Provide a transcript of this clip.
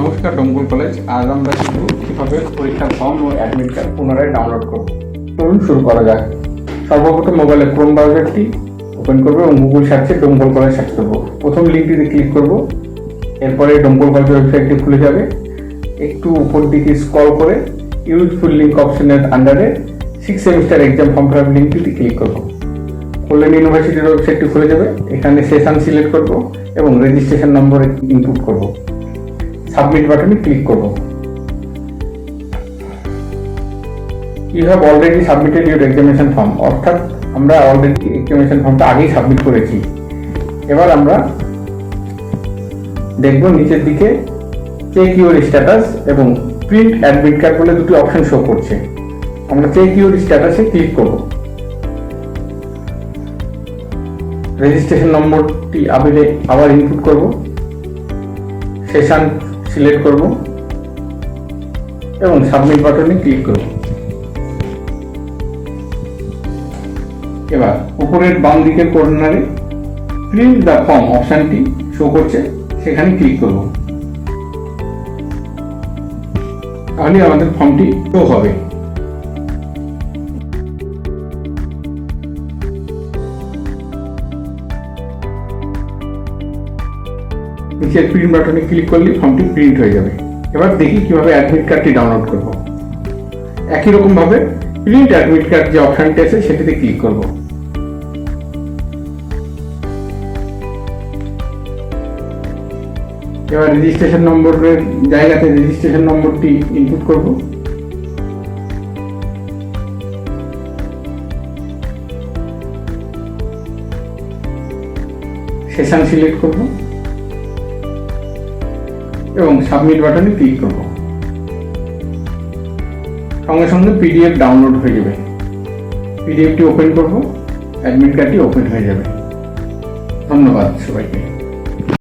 নমস্কার ডমকুল কলেজ। আজ আমরা শিখব কীভাবে পরীক্ষার ফর্ম ও অ্যাডমিট কার্ড পুনরায় ডাউনলোড করব। চলুন শুরু করা যাক। সর্বপ্রথম মোবাইলে ক্রোম ব্রাউজারটি ওপেন করব এবং গুগল সার্চে ডমকুল কলেজ সার্চ করব। প্রথম লিঙ্কটিতে ক্লিক করব। এরপরে ডমকুল কলেজ ওয়েবসাইটটি খুলে যাবে। একটু উপর দিকে স্ক্রল করে ইউজফুল লিঙ্ক অপশনের আন্ডারে six semester exam form fill লিঙ্কটিতে click করব। কল্যাণ ইউনিভার্সিটির ওয়েবসাইটটি খুলে যাবে। এখানে সেশন সিলেক্ট করব এবং রেজিস্ট্রেশন নম্বর ইনপুট করব। সাবমিট বাটনে ক্লিক করব। You have already submitted your examination form অর্থাৎ আমরা অলরেডি এক্সামিনেশন ফর্মটা আগেই সাবমিট করেছি। এবার আমরা দেখব নিচের দিকে চেক ইউর স্ট্যাটাস এবং প্রিন্ট অ্যাডমিট কার্ড বলে দুটি অপশন শো করছে। আমরা চেক ইউর স্ট্যাটাসে ক্লিক করব। রেজিস্ট্রেশন নম্বরটি আবেদে আবার ইনপুট করব। সেশন সিলেক্ট করব এবং সাবমিট বাটনে ক্লিক করব। এবার উপরের বাম দিকের কর্নারে প্রিন্ট দ্য ফর্ম অপশনটি শো করছে, সেখানে ক্লিক করব। তাহলে আমাদের ফর্মটি শো হবে। নিচের প্রিন্ট বাটনে ক্লিক করলে ফর্মটি প্রিন্ট হয়ে যাবে। এবার দেখি কীভাবে অ্যাডমিট কার্ডটি ডাউনলোড করব। একই রকম ভাবে প্রিন্ট অ্যাডমিট কার্ড যে অপশনটি আছে, সেটিতে ক্লিক করব। এবার রেজিস্ট্রেশন নম্বরের জায়গাতে রেজিস্ট্রেশন নম্বরটি ইনপুট করব। সেশন সিলেক্ট করব। এবং সাবমিট বাটনে ক্লিক করব। সঙ্গে সঙ্গে পিডিএফ ডাউনলোড হয়ে যাবে। পিডিএফটি ওপেন করব অ্যাডমিট কার্ডটি ওপেন হয়ে যাবে। ধন্যবাদ সবাইকে।